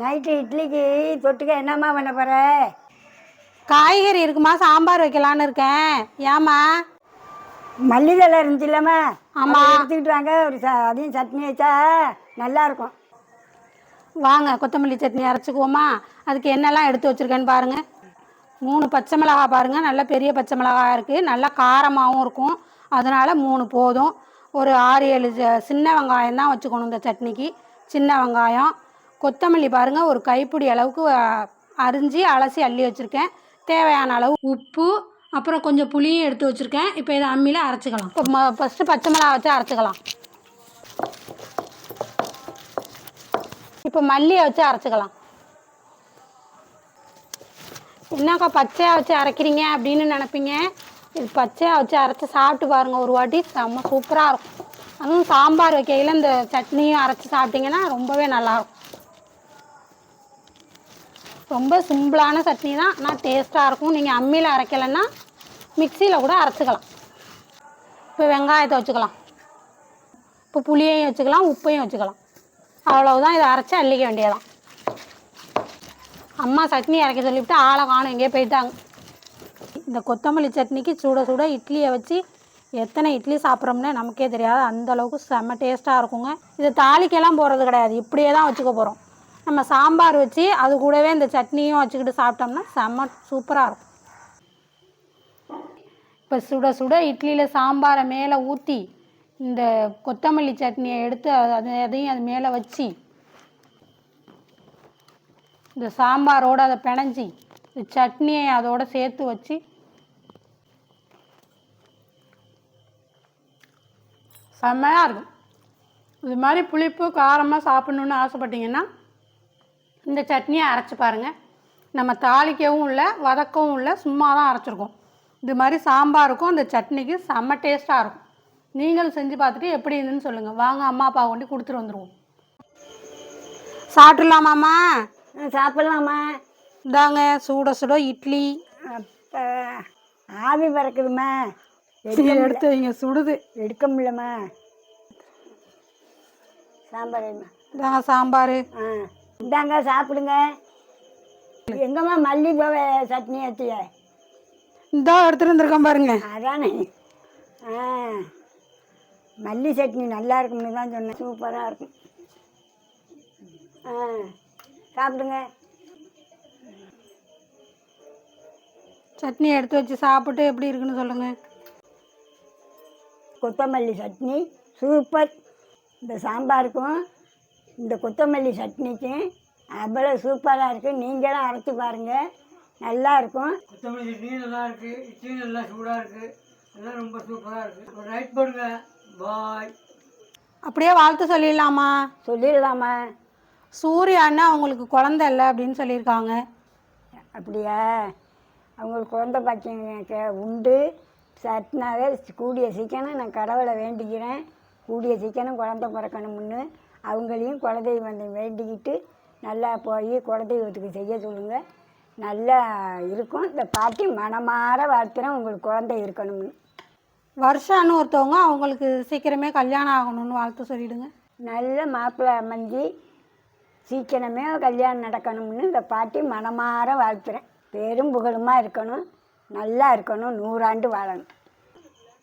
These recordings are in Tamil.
நைட்டு இட்லிக்கு தொட்டுக்க என்னம்மா பண்ண போற? காய்கறி இருக்குமா? சாம்பார் வைக்கலான்னு இருக்கேன். ஏம்மா? மல்லிதழை இருந்துச்சுல்லம்மா. ஆமா. அதை எடுத்துக்கிட்டு வாங்க. ஒரு ச அதையும் சட்னி வச்சா நல்லா இருக்கும். வாங்க கொத்தமல்லி சட்னி அரைச்சிக்குவோமா அதுக்கு என்னெல்லாம் எடுத்து வச்சுருக்கேன்னு பாருங்கள் மூணு பச்சை மிளகா பாருங்கள் நல்ல பெரிய பச்சை மிளகா இருக்குது நல்லா காரமாகவும் இருக்கும். அதனால் மூணு போதும். ஒரு ஆறு ஏழு சின்ன வெங்காயம் தான் வச்சுக்கணும் இந்த சட்னிக்கு. சின்ன வெங்காயம். கொத்தமல்லி பாருங்கள் ஒரு கைப்பிடி அளவுக்கு அரிஞ்சு அலசி அள்ளி வச்சுருக்கேன். தேவையான அளவு உப்பு அப்புறம் கொஞ்சம் புளியும் எடுத்து வச்சுருக்கேன். இப்போ இதை அம்மியில் அரைச்சிக்கலாம். இப்போ ம ஃபஸ்ட்டு பச்சை மிளகா வச்சு அரைச்சிக்கலாம். இப்போ மல்லியை வச்சு அரைச்சிக்கலாம். என்னக்கா பச்சையாக வச்சு அரைக்கிறீங்க அப்படின்னு நினைப்பீங்க? இது பச்சையாக வச்சு அரைச்சி சாப்பிட்டு பாருங்கள் ஒரு வாட்டி செம்ம சூப்பராக இருக்கும். அதுவும் சாம்பார் வைக்கையில் இந்த சட்னியும் அரைச்சி சாப்பிட்டீங்கன்னா ரொம்பவே நல்லாயிருக்கும் ரொம்ப சிம்பிளான சட்னி தான். ஆனால் டேஸ்ட்டாக இருக்கும். நீங்கள் அம்மியில் அரைக்கலைன்னா மிக்சியில் கூட அரைச்சிக்கலாம். இப்போ வெங்காயத்தை வச்சுக்கலாம். இப்போ புளியையும் வச்சுக்கலாம் உப்பையும் வச்சுக்கலாம். அவ்வளவுதான். இதை அரைச்சி அள்ளிக்க வேண்டியதான் அம்மா சட்னி அரைக்க சொல்லிவிட்டு ஆளை காணும். எங்கேயோ போயிட்டாங்க. இந்த கொத்தமல்லி சட்னிக்கு சுட சுட இட்லியை வச்சு எத்தனை இட்லி சாப்பிட்றோம்னே நமக்கே தெரியாது. அந்த அளவுக்கு செம்ம டேஸ்ட்டாக இருக்குங்க. இதை தாளிக்கெல்லாம் போகிறது கிடையாது. இப்படியே தான் வச்சுக்க போகிறோம் நம்ம சாம்பார் வச்சு அது கூடவே இந்த சட்னியும் வச்சுக்கிட்டு சாப்பிட்டோம்னா செம்ம சூப்பராக இருக்கும். இப்போ சுட சுட இட்லியில் சாம்பாரை மேலே ஊற்றி இந்த கொத்தமல்லி சட்னியை எடுத்து அது அதையும் அது மேலே வச்சு இந்த சாம்பாரோடு அதை பிணைஞ்சி இந்த சட்னியை அதோடு சேர்த்து வச்சு செம்மையாக இருக்கும். இது மாதிரி புளிப்பு காரமாக சாப்பிட்ணுன்னு ஆசைப்பட்டீங்கன்னா இந்த சட்னியை அரைச்சி பாருங்கள் நம்ம தாளிக்கவும் இல்லை வதக்கவும் இல்லை சும்மா தான் அரைச்சிருக்கோம். இது மாதிரி சாம்பாருக்கும் இந்த சட்னிக்கு செம்ம டேஸ்ட்டாக இருக்கும். நீங்களும் செஞ்சு பார்த்துட்டு எப்படி இருந்துன்னு சொல்லுங்கள் வாங்க அம்மா அப்பா கொண்டு கொடுத்துட்டு வந்துடுவோம் சாப்பிட்றலாமாம்மா ஆ, சாப்பிட்லாமா இந்தாங்க சுட சுட இட்லி. அப்போ ஆவி பறக்குதுமா எடுத்து வைங்க சுடுது. எடுக்க முடியலம்மா. சாம்பார்? இதாங்க சாம்பார். ஆ. இந்தாங்க சாப்பிடுங்க. எங்கம்மா மல்லிகைப்பூ சட்னி வச்சிய இந்தா எடுத்துகிட்டு வந்திருக்கேன் பாருங்க. அதானே. ஆ மல்லி சட்னி நல்லா இருக்கும்னு தான் சொன்னேன். சூப்பராக இருக்கும். ஆ சாப்பிடுங்க. சட்னி எடுத்து வச்சு சாப்பிட்டு எப்படி இருக்குன்னு சொல்லுங்கள் கொத்தமல்லி சட்னி சூப்பர். இந்த சாம்பாருக்கும் இந்த கொத்தமல்லி சட்னிக்கும் அவ்வளோ சூப்பராக இருக்குது நீங்களும் அரைச்சி பாருங்கள் நல்லா இருக்கும். கொத்தமல்லி சட்னியும் நல்லா இருக்கு. இட்லியும் நல்லா சூடாக இருக்கு. எல்லாம் ரொம்ப சூப்பராக இருக்கு. ஒரு ரைட் போடுங்க பாய். அப்படியே வாழ்த்து சொல்லிடலாமா? சொல்லிடலாமா? சூர்யா அண்ணா அவங்களுக்கு குழந்தை இல்லை அப்படின்னு சொல்லியிருக்காங்க. அப்படியா? அவங்களுக்கு குழந்த பாக்கியம் கே- உண்டு. சட்னாவே கூடிய சீக்கிரம் நான் கடவுளை வேண்டிக்கிறேன். கூடிய சீக்கிரம் குழந்த பிறக்கணும்னு. அவங்களையும் குலதெய்வம் வேண்டிக்கிட்டு நல்லா போய் குலதெய்வத்துக்கு செய்ய சொல்லுங்கள் நல்லா இருக்கும். இந்த பாட்டி மனமாற வாழ்த்துறேன் உங்களுக்கு குழந்தை இருக்கணும்னு. வருஷான்னு ஒருத்தவங்க அவங்களுக்கு சீக்கிரமே கல்யாணம் ஆகணும்னு வாழ்த்து சொல்லிடுங்க. நல்ல மாப்பிள்ளை அமைஞ்சு சீக்கிரமே கல்யாணம் நடக்கணும்னு இந்த பாட்டி மனமாற வாழ்த்துறேன். பேரும் புகழுமா இருக்கணும். நல்லா இருக்கணும். நூறாண்டு வாழணும்.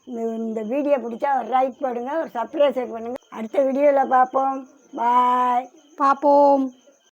இந்த இந்த வீடியோ பிடிச்சா ஒரு லைக் பண்ணுங்கள் ஒரு சப்ஸ்கிரைப் பண்ணுங்கள் அடுத்த வீடியோவில் பார்ப்போம். பாய் பார்ப்போம்.